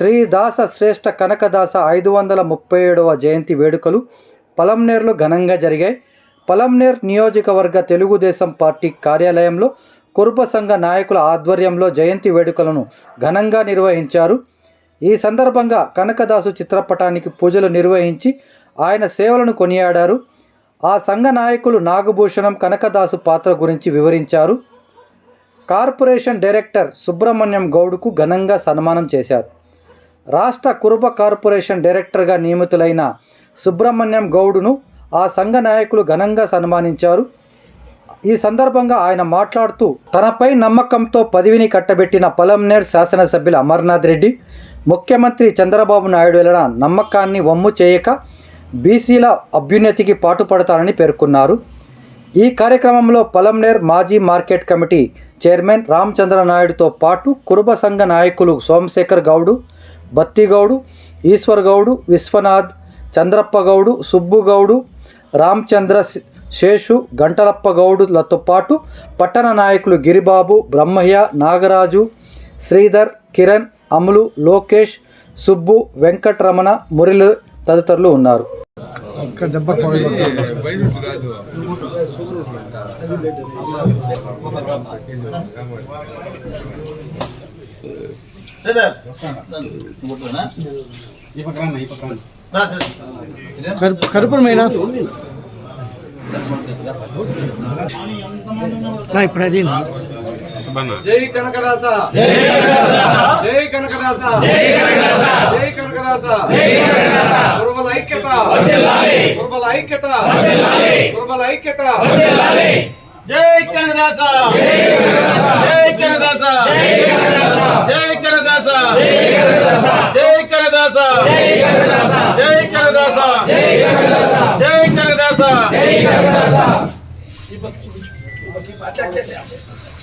శ్రీదాస శ్రేష్ఠ కనకదాస ఐదు వందల ముప్పై ఏడవ జయంతి వేడుకలు పలంనేర్లో ఘనంగా జరిగాయి. పలంనేర్ నియోజకవర్గ తెలుగుదేశం పార్టీ కార్యాలయంలో కురుబ సంఘ నాయకుల ఆధ్వర్యంలో జయంతి వేడుకలను ఘనంగా నిర్వహించారు. ఈ సందర్భంగా కనకదాసు చిత్రపటానికి పూజలు నిర్వహించి ఆయన సేవలను కొనియాడారు. ఆ సంఘ నాయకులు నాగభూషణం కనకదాసు పాత్ర గురించి వివరించారు. కార్పొరేషన్ డైరెక్టర్ సుబ్రహ్మణ్యం గౌడ్కు ఘనంగా సన్మానం చేశారు. రాష్ట్ర కురుబ కార్పొరేషన్ డైరెక్టర్గా నియమితులైన సుబ్రహ్మణ్యం గౌడును ఆ సంఘ నాయకులు ఘనంగా సన్మానించారు. ఈ సందర్భంగా ఆయన మాట్లాడుతూ తనపై నమ్మకంతో పదవిని కట్టబెట్టిన పలంనేర్ శాసనసభ్యులు అమర్నాథ్ రెడ్డి ముఖ్యమంత్రి చంద్రబాబు నాయుడు వలన నమ్మకాన్ని వమ్ము చేయక బీసీల అభ్యున్నతికి పాటుపడతానని పేర్కొన్నారు. ఈ కార్యక్రమంలో పలంనేర్ మాజీ మార్కెట్ కమిటీ చైర్మన్ రామచంద్ర నాయుడుతో పాటు కురుబ సంఘ నాయకులు సోమశేఖర్ గౌడు బత్తిగౌడు ఈశ్వర్గౌడు విశ్వనాథ్ చంద్రప్ప గౌడు సుబ్బుగౌడు రామచంద్ర శేషు గంటలప్ప గౌడులతో పాటు పట్టణ నాయకులు గిరిబాబు బ్రహ్మయ్య నాగరాజు శ్రీధర్ కిరణ్ అములు లోకేష్ సుబ్బు వెంకటరమణ మురళి తదితరులు ఉన్నారు. ఒక్క దెబ్బ ఇప్పుడు అది జై కనకదాస జై కనకదాస జై కనకదాస జై కనకదాస జై కనకదాస కురుబల ఐక్యత కురుబల ఐక్యత కురుబల ఐక్యత జై కనకదాస జై కనకదాస జై కనకదాస జై కనకదాస జై కనకదాస జై కనకదాస కనకదాస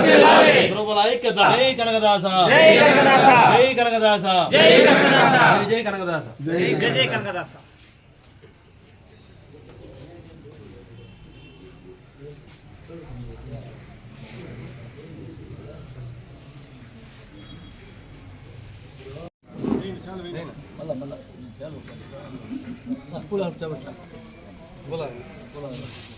ఐక్యత గురువుల ఐక్యత జై కనకదాస జై కనకదాస జై కనకదాస జై కనకదాస జై కనకదాస జై జై కనకదాస కొద్ది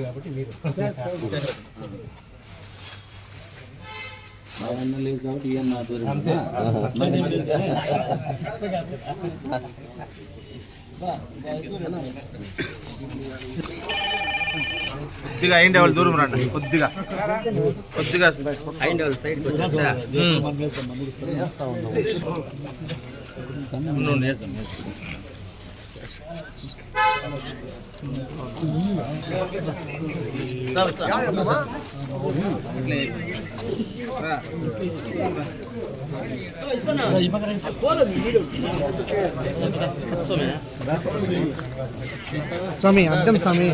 కాబట్టి మీరు అవన్న లేదు కాబట్టి ఇవన్న ఆధ్వర్యం కొద్దిగా అయిండే వాళ్ళు దూరం రండి కొద్దిగా కొద్దిగా వాళ్ళు సైడ్ స్వామి అడ్డం స్వామి.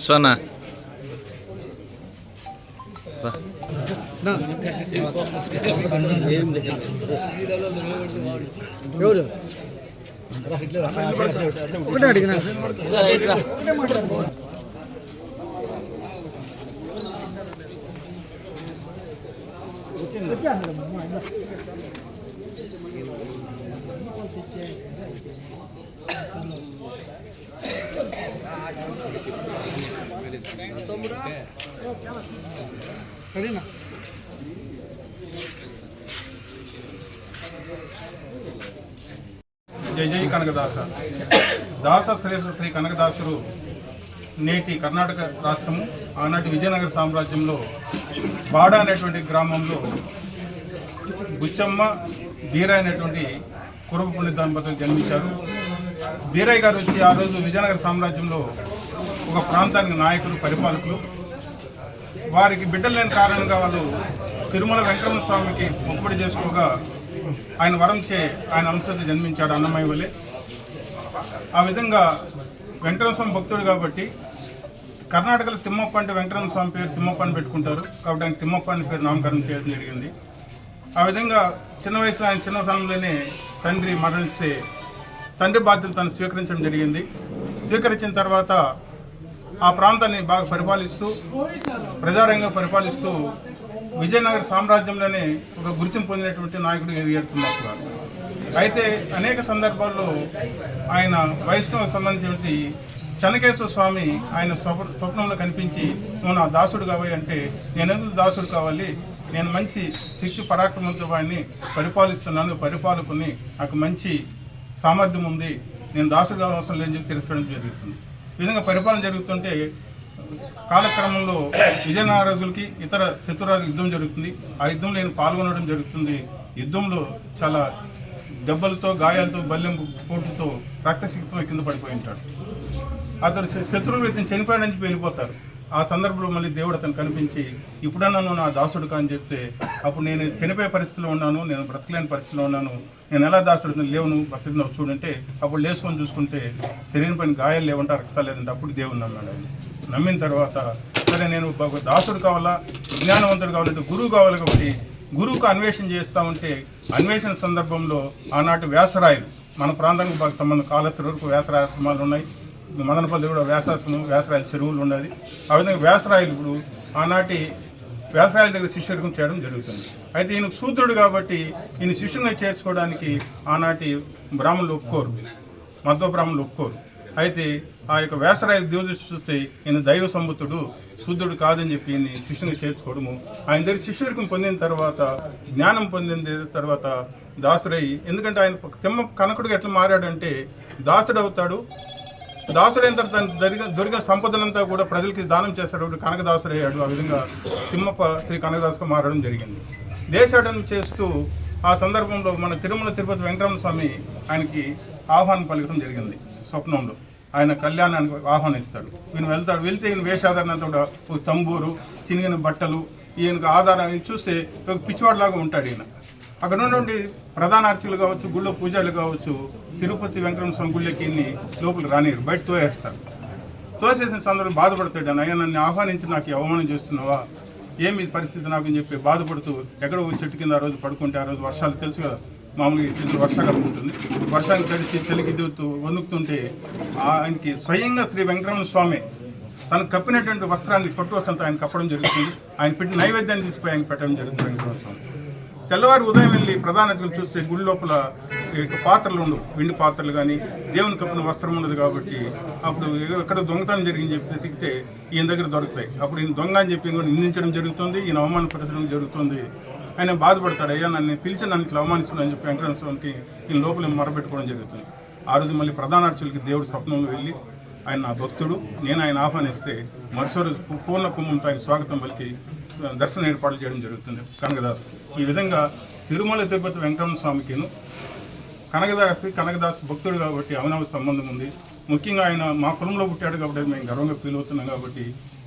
సోనా నా. ఎవరు? ఒకటే అడిగినా? సరేనా జై జై కనకదాస. దాస శ్రేష్ఠ శ్రీ కనకదాసుడు నేటి కర్ణాటక రాష్ట్రము ఆనాటి విజయనగర సామ్రాజ్యంలో బాడ అనేటువంటి గ్రామంలో బుచ్చమ్మ బీరాయ్ అనేటువంటి కురవ పుణ్య దంపతులు జన్మించారు. బీరయ్య గారు వచ్చి ఆ రోజు విజయనగర సామ్రాజ్యంలో ఒక ప్రాంతానికి నాయకులు పరిపాలకులు. వారికి బిడ్డలు లేని కారణంగా వాళ్ళు తిరుమల వెంకటరమణ స్వామికి మొక్కుబడి చేసుకోగా ఆయన వరంచే ఆయన అంశత జన్మించాడు అన్నమయ్య వలె. ఆ విధంగా వెంకటరమణ స్వామి భక్తుడు కాబట్టి కర్ణాటకలో తిమ్మప్ప అంటే వెంకటరమణ స్వామి పేరు తిమ్మప్ప అని పెట్టుకుంటారు. కాబట్టి ఆయన తిమ్మప్ప అని పేరు నామకరణం చేయడం జరిగింది. ఆ విధంగా చిన్న వయసులో ఆయన చిన్న స్థలంలోనే తండ్రి మరణిస్తే తండ్రి బాధ్యతను తను స్వీకరించడం జరిగింది. స్వీకరించిన తర్వాత ఆ ప్రాంతాన్ని బాగా పరిపాలిస్తూ ప్రజారంగంగా పరిపాలిస్తూ విజయనగర సామ్రాజ్యంలోనే ఒక గుర్తింపు పొందినటువంటి నాయకుడు ఎదుగుతున్నారు. అయితే అనేక సందర్భాల్లో ఆయన వైష్ణవ సంబంధించినటువంటి చెన్నకేశ్వర స్వామి ఆయన స్వప్న స్వప్నంలో కనిపించి నువ్వు నా దాసుడు కావాలి అంటే నేను ఎందుకు దాసుడు కావాలి? నేను మంచి శక్తి పరాక్రమంతో వాడిని పరిపాలిస్తున్నాను పరిపాలకుని. నాకు మంచి సామర్థ్యం ఉంది. నేను దాసుడు అవసరం లేని చెప్పి తెలుసుకోవడం జరుగుతుంది. ఈ విధంగా పరిపాలన జరుగుతుంటే కాలక్రమంలో విజయనగరాజులకి ఇతర శత్రురాజు యుద్ధం జరుగుతుంది. ఆ యుద్ధంలో నేను పాల్గొనడం జరుగుతుంది. యుద్ధంలో చాలా దెబ్బలతో గాయాలతో బల్లెం పోటుతో రక్తసిక్తం కింద పడిపోయి ఉంటాడు అతడు శ- శత్రువులు ఇతను చనిపోయాడని చెప్పి వెళ్ళిపోతారు. ఆ సందర్భంలో మళ్ళీ దేవుడు అతను కనిపించి ఇప్పుడన్నా నువ్వు నా దాసుడు అని చెప్తే అప్పుడు నేను చనిపోయే పరిస్థితిలో ఉన్నాను నేను బ్రతకలేని పరిస్థితిలో ఉన్నాను. నేను ఎలా దాసుడు లేవును? నువ్వు బ్రతికినావు చూడంటే అప్పుడు లేసుకొని చూసుకుంటే శరీరం పైన గాయాలు లేవంటే రక్తాలు లేదంటే అప్పుడు దేవుడు అన్నాడు. నమ్మిన తర్వాత సరే నేను దాసుడు కావాలా? జ్ఞానవంతుడు కావాలంటే గురువు కావాలి కాబట్టి గురువుకు అన్వేషణ చేస్తూ ఉంటే అన్వేషణ సందర్భంలో ఆనాటి వ్యాసరాయలు మన ప్రాంతానికి బాగా సంబంధం కాళేశ్వర వరకు వ్యాసరాశ్రమాలు ఉన్నాయి. మదనపల్లి కూడా వ్యాసాసనం వ్యాసరాయల చెరువులు ఉన్నది ఆ విధంగా వ్యాసరాయలు ఇప్పుడు ఆనాటి వ్యాసరాయల దగ్గర శిష్యుడికం చేయడం జరుగుతుంది. అయితే ఈయన శూద్రుడు కాబట్టి ఈయన శిష్యుని చేర్చుకోవడానికి ఆనాటి బ్రాహ్మణులు ఒప్పుకోరు. మధ్వ బ్రాహ్మణులు ఒప్పుకోరు. అయితే ఆ యొక్క వ్యాసరాయ దేవదృష్టి చూస్తే ఈయన దైవ సంబుతుడు శుద్ధుడు కాదని చెప్పి ఈయన శిష్యుని చేర్చుకోవడము. ఆయన దగ్గర శిష్యుడికం పొందిన తర్వాత జ్ఞానం పొందిన తర్వాత దాసుడై ఎందుకంటే ఆయన తిమ్మ కనకుడిగా ఎట్లా మారాడంటే దాసుడు అవుతాడు దాసుడైన తర్వాత జరిగిన దొరికిన దొరికిన సంపదనంతా కూడా ప్రజలకి దానం చేస్తాడు కనకదాసుడు అయ్యాడు ఆ విధంగా తిమ్మప్ప శ్రీ కనకదాసుగా మారడం జరిగింది. దేశాటన చేస్తూ ఆ సందర్భంలో మన తిరుమల తిరుపతి వెంకటరమణ స్వామి ఆయనకి ఆహ్వానం పలకడం జరిగింది స్వప్నంలో. ఆయన కళ్యాణానికి ఆహ్వానిస్తాడు. ఈయన వెళ్తాడు వెళ్తే ఈయన వేషాధారణతో కూడా ఒక తంబూరు చినిగిన బట్టలు ఈయనకు ఆధారం చూస్తే ఒక పిచ్చివాడిలాగా ఉంటాడు ఈయన. అక్కడ ఉన్నటువంటి ప్రధాన అర్చకులు కావచ్చు గుళ్ళో పూజలు కావచ్చు తిరుపతి వెంకటరమణ స్వామి గుళ్ళకి లోపల లోపలికి రానిరు బయట తోయేస్తారు. తోసేసిన సందర్భం బాధపడతాడు. అయ్యా నన్ను ఆహ్వానించి నాకు అవమానం చేస్తున్నావా? ఏమి పరిస్థితి నాకు? అని చెప్పి బాధపడుతూ ఎక్కడో ఒక చెట్టు కింద ఆ రోజు పడుకుంటే ఆ రోజు వర్షాలు తెలుసు కదా మామూలుగా ఈ వర్షాకాలం ఉంటుంది. వర్షానికి తడిచి చలికి దిగుతూ వణుకుతుంటే ఆయనకి స్వయంగా శ్రీ వెంకటరమణ స్వామి తను కప్పినటువంటి వస్త్రాన్ని పట్టు వస్త్రంతో ఆయన కప్పడం జరుగుతుంది. ఆయన పెట్టి నైవేద్యాన్ని తీసుకుపోయి ఆయన పెట్టడం జరుగుతుంది వెంకటరమణ స్వామి. తెల్లవారు ఉదయం వెళ్ళి ప్రధాన అతిథులు చూస్తే గుడి లోపల ఈ యొక్క పాత్రలు ఉండవు. వెండి పాత్రలు కానీ దేవుని కప్పిన వస్త్రం ఉండదు కాబట్టి అప్పుడు ఎక్కడ దొంగతనం జరిగింది చెప్పి వెతికితే ఈయన దగ్గర దొరుకుతాయి. అప్పుడు ఈయన దొంగ అని చెప్పి కూడా నిందించడం జరుగుతుంది ఈయన అవమానపరచడం జరుగుతుంది. ఆయన బాధపడతాడు అయ్యా నన్ను పిలిచి నన్ను ఇట్లా అవమానిస్తున్నాను చెప్పి వెంకటరమణ ఈయన లోపల మొరబెట్టుకోవడం జరుగుతుంది. ఆ రోజు మళ్ళీ ప్రధాన అర్చులకి దేవుడు స్వప్నంలో వెళ్ళి ఆయన నా భక్తుడు నేను ఆయన ఆహ్వానిస్తే మరుసటి రోజు పూర్ణ కుంభంతో ఆయన స్వాగతం పలికి దర్శన ఏర్పాట్లు చేయడం జరుగుతుంది కనకదాస్. ఈ విధంగా తిరుమల తిరుపతి వెంకటరమణ స్వామికిను కనకదాస్ కనకదాస్ భక్తుడు కాబట్టి అవనవ సంబంధం ఉంది. ముఖ్యంగా ఆయన మా కులంలో పుట్టాడు కాబట్టి మేము గర్వంగా ఫీల్ అవుతున్నాం కాబట్టి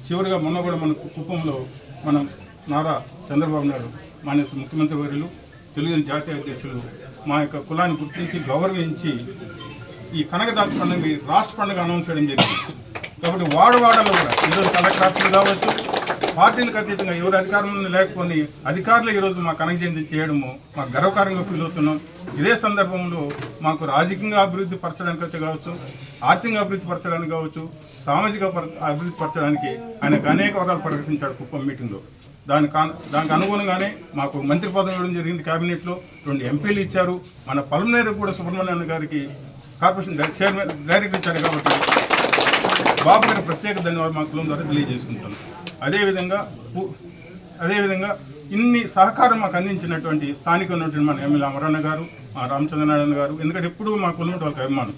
చివరిగా మొన్న కూడా మన కుప్పంలో మనం నారా చంద్రబాబు నాయుడు మాన్య ముఖ్యమంత్రి వర్యులు తెలుగుదేశం జాతీయ అధ్యక్షులు మా యొక్క కులాన్ని గుర్తించి గౌరవించి ఈ కనకదాస్ పండుగ రాష్ట్ర పండుగ అనౌన్స్ చేయడం జరిగింది. కాబట్టి వాడవాడలో కూడా ఈరోజు కలెక్టర్ కావచ్చు పార్టీలకు అతీతంగా ఎవరు అధికారంలో లేకపోని అధికారులు ఈరోజు మా కనెక్షన్ చేయడము మాకు గర్వకారంగా ఫీల్ అవుతున్నాం. ఇదే సందర్భంలో మాకు రాజకీయంగా అభివృద్ధి పరచడానికి అయితే కావచ్చు ఆర్థికంగా అభివృద్ధి పరచడానికి కావచ్చు సామాజిక అభివృద్ధి పరచడానికి ఆయనకు అనేక వర్గాలు ప్రకటించాడు కుప్పం మీటింగ్లో. దాని దానికి అనుగుణంగానే మాకు మంత్రి పదవి ఇవ్వడం జరిగింది కేబినెట్లో రెండు ఎంపీలు ఇచ్చారు. మన పల్మనేరు కూడా సుబ్రహ్మణ్యం గారికి కార్పొరేషన్ చైర్మన్ డైరెక్టర్ ఇచ్చారు కాబట్టి బాబు గారికి ప్రత్యేక ధన్యవాదాలు మా కులం ద్వారా తెలియజేసుకుంటాను అదేవిధంగా అదేవిధంగా ఇన్ని సహకారం మాకు అందించినటువంటి స్థానిక ఉన్నటువంటి మన ఎమ్మెల్యే అమరన్న గారు మా రామచంద్రనారాయణ గారు ఎందుకంటే ఎప్పుడూ మా కులం వాళ్ళకి అభిమానం.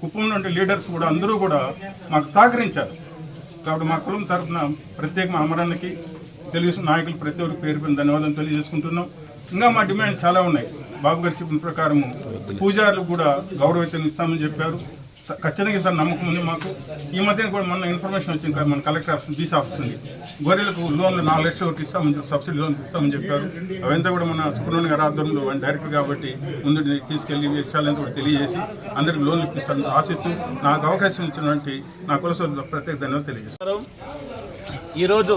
కుప్పం నుండి లీడర్స్ కూడా అందరూ కూడా మాకు సహకరించారు. కాబట్టి మా కులం తరఫున ప్రత్యేక మా అమరన్నకి తెలుగు నాయకులు ప్రతి ఒక్కరు పేరు పైన ధన్యవాదాలు తెలియజేసుకుంటున్నాం. ఇంకా మా డిమాండ్ చాలా ఉన్నాయి. బాబు గారు చెప్పిన ప్రకారము పూజారులు కూడా గౌరవవేతనం ఇస్తామని చెప్పారు. ఖచ్చితంగా సార్ నమ్మకం ఉంది మాకు. ఈ మధ్యన కూడా మన ఇన్ఫర్మేషన్ వచ్చింది మన కలెక్టర్ ఆఫీస్ డీసీ ఆఫీస్ నుండి. గొర్రెలకు లోన్లు నాలుగు లక్షల వరకు ఇస్తామని చెప్పి సబ్సిడీ లోన్స్ ఇస్తామని చెప్పారు. అవంతా కూడా మన సుబ్రహ్మణ్య గారి ఆధ్వర్యంలో ఆయన డైరెక్టర్ కాబట్టి ముందు తీసుకెళ్ళి విషయాలంతా కూడా తెలియజేసి అందరికి లోన్లు ఇప్పిస్తారని ఆశిస్తూ నాకు అవకాశం ఇచ్చినటువంటి నా కులసోదరులకు ప్రత్యేక ధన్యవాదాలు తెలియజేస్తారు ఈరోజు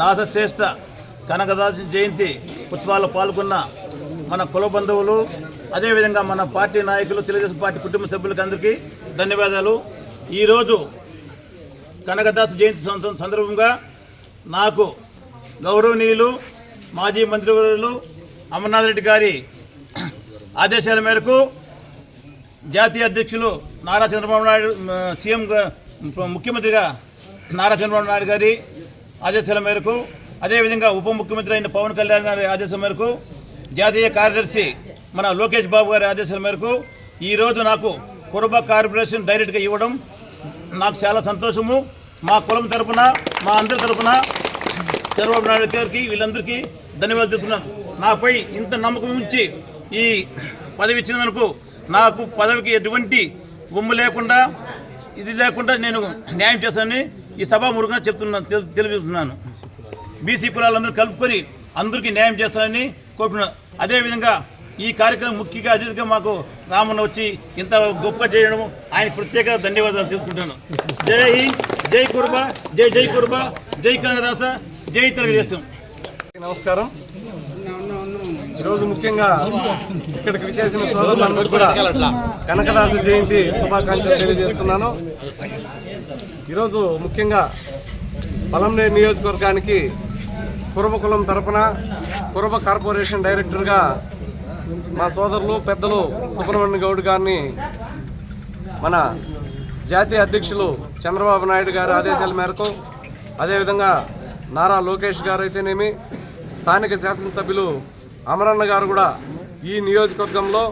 దాసశ్రేష్ఠ కనకదాస జయంతి ఉత్సవాల్లో పాల్గొన్న మన కుల బంధువులు అదేవిధంగా మన పార్టీ నాయకులు తెలుగుదేశం పార్టీ కుటుంబ సభ్యులకి అందరికీ ధన్యవాదాలు. ఈరోజు కనకదాస్ జయంతి సందర్భంగా నాకు గౌరవనీయులు మాజీ మంత్రివర్యులు అమర్నాథ్ రెడ్డి గారి ఆదేశాల మేరకు జాతీయ అధ్యక్షులు నారా చంద్రబాబు నాయుడు సీఎం ముఖ్యమంత్రిగా నారా చంద్రబాబు నాయుడు గారి ఆదేశాల మేరకు అదేవిధంగా ఉప ముఖ్యమంత్రి అయిన పవన్ కళ్యాణ్ గారి ఆదేశం మేరకు జాతీయ కార్యదర్శి మన లోకేష్ బాబు గారి ఆదేశాల మేరకు ఈరోజు నాకు కురబ కార్పొరేషన్ డైరెక్ట్గా ఇవ్వడం నాకు చాలా సంతోషము. మా కులం తరపున మా అందరి తరపున చంద్రబాబు నాయుడు గారికి వీళ్ళందరికీ ధన్యవాదాలు చెప్తున్నాను నాపై ఇంత నమ్మకం ఉంచి ఈ పదవి ఇచ్చినందుకు నాకు పదవికి ఎటువంటి ఉమ్ము లేకుండా ఇది లేకుండా నేను న్యాయం చేస్తానని ఈ సభాముఖంగా చెప్తున్నాను తెలియజేస్తున్నాను. బీసీ కులాలందరూ కలుపుకొని అందరికీ న్యాయం చేస్తానని కోరుకున్నాను అదేవిధంగా ఈ కార్యక్రమం ముఖ్యంగా అతిథిగా మాకు రామన్న వచ్చి ఇంత గొప్పగా చేయడం ఆయన ప్రత్యేక ధన్యవాదాలు తెలుసుకుంటాను జై హింద్ జై కుర్బ జై జై కుర్బ జై కనకదాస జై తెలుగుదేశం. నమస్కారం. ఈరోజు ముఖ్యంగా ఇక్కడికి విచేసిన సోదరులందరూ కూడా కనకదాస జయంతి శుభాకాంక్షలు తెలియజేస్తున్నాను. ఈరోజు ముఖ్యంగా పలంనే నియోజకవర్గానికి కురబ కులం తరపున కురబ కార్పొరేషన్ డైరెక్టర్గా మా సోదరులు పెద్దలు సుబ్రహ్మణ్య గౌడ్ గారిని మన జాతీయ అధ్యక్షులు చంద్రబాబు నాయుడు గారి ఆదేశాల మేరకు అదేవిధంగా నారా లోకేష్ గారు అయితేనేమి స్థానిక శాసనసభ్యులు అమరన్న గారు కూడా ఈ నియోజకవర్గంలో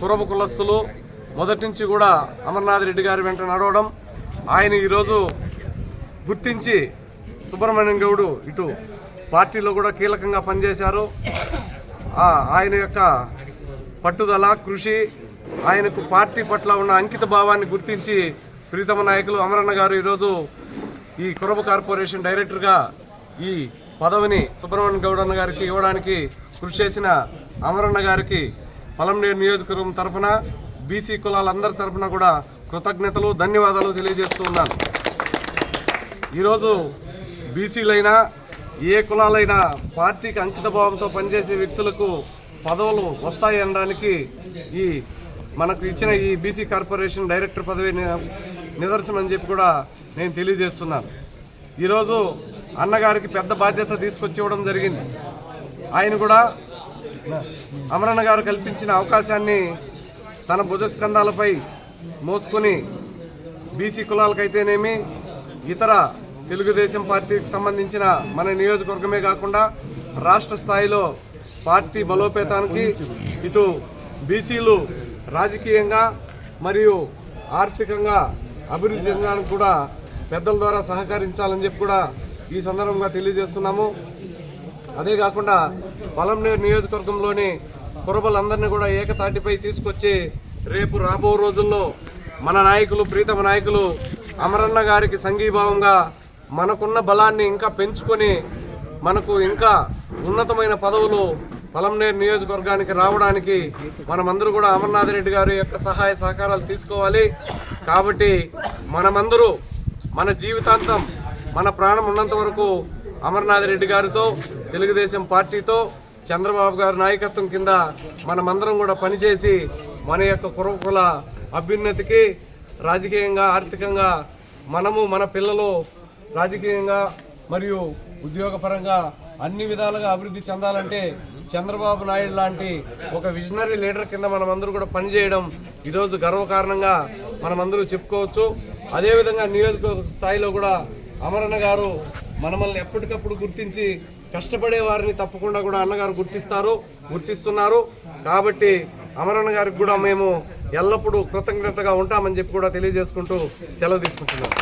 కురబ కులస్తులు మొదటి నుంచి కూడా అమర్నాథ్ రెడ్డి గారి వెంట నడవడం ఆయన ఈరోజు గుర్తించి సుబ్రహ్మణ్యం గౌడు ఇటు పార్టీలో కూడా కీలకంగా పనిచేశారు. ఆయన యొక్క పట్టుదల కృషి ఆయనకు పార్టీ పట్ల ఉన్న అంకిత భావాన్ని గుర్తించి ప్రీతమ నాయకులు అమరన్న గారు ఈరోజు ఈ కురబ కార్పొరేషన్ డైరెక్టర్గా ఈ పదవిని సుబ్రహ్మణ్య గౌడన్న గారికి ఇవ్వడానికి కృషి చేసిన అమరన్న గారికి పలంనేరు నియోజకవర్గం తరఫున బీసీ కులాలందరి తరఫున కూడా కృతజ్ఞతలు ధన్యవాదాలు తెలియజేస్తూ ఉన్నాను. ఈరోజు బీసీలైనా ఏ కులాలైనా పార్టీకి అంకితభావంతో పనిచేసే వ్యక్తులకు పదవులు వస్తాయి అనడానికి ఈ మనకు ఇచ్చిన ఈ బీసీ కార్పొరేషన్ డైరెక్టర్ పదవి నిదర్శనం అని చెప్పి కూడా నేను తెలియజేస్తున్నాను. ఈరోజు అన్నగారికి పెద్ద బాధ్యత తీసుకొచ్చి ఇవ్వడం జరిగింది. ఆయన కూడా అమరన్న గారు కల్పించిన అవకాశాన్ని తన భుజస్కంధాలపై మోసుకొని బీసీ కులాలకైతేనేమి ఇతర తెలుగుదేశం పార్టీకి సంబంధించిన మన నియోజకవర్గమే కాకుండా రాష్ట్ర స్థాయిలో పార్టీ బలోపేతానికి ఇటు బీసీలు రాజకీయంగా మరియు ఆర్థికంగా అభివృద్ధి చెందడానికి కూడా పెద్దల ద్వారా సహకరించాలని చెప్పి కూడా ఈ సందర్భంగా తెలియజేస్తున్నాము. అదే కాకుండా పొలంనేరు నియోజకవర్గంలోని కురబలందరినీ కూడా ఏకతాటిపై తీసుకొచ్చి రేపు రాబో రోజుల్లో మన నాయకులు ప్రీతమ నాయకులు అమరన్న గారికి సంఘీభావంగా మనకున్న బలాన్ని ఇంకా పెంచుకొని మనకు ఇంకా ఉన్నతమైన పదవులు పొలంనేరు నియోజకవర్గానికి రావడానికి మనమందరూ కూడా అమర్నాథ్ రెడ్డి గారి యొక్క సహాయ సహకారాలు తీసుకోవాలి. కాబట్టి మనమందరూ మన జీవితాంతం మన ప్రాణం ఉన్నంత వరకు అమర్నాథ్ రెడ్డి గారితో తెలుగుదేశం పార్టీతో చంద్రబాబు గారి నాయకత్వం కింద మనమందరం కూడా పనిచేసి మన యొక్క కురకుల అభ్యున్నతికి రాజకీయంగా ఆర్థికంగా మనము మన పిల్లలు రాజకీయంగా మరియు ఉద్యోగపరంగా అన్ని విధాలుగా అభివృద్ధి చెందాలంటే చంద్రబాబు నాయుడు లాంటి ఒక విజనరీ లీడర్ కింద మనమందరూ కూడా పనిచేయడం ఈరోజు గర్వకారణంగా మనమందరూ చెప్పుకోవచ్చు. అదేవిధంగా నియోజకవర్గ స్థాయిలో కూడా అమరణ గారు మనమల్ని ఎప్పటికప్పుడు గుర్తించి కష్టపడే వారిని తప్పకుండా కూడా అన్నగారు గుర్తిస్తారు గుర్తిస్తున్నారు. కాబట్టి అమరణ గారికి కూడా మేము ఎల్లప్పుడూ కృతజ్ఞతగా ఉంటామని చెప్పి కూడా తెలియజేసుకుంటూ సెలవు తీసుకుంటున్నాం.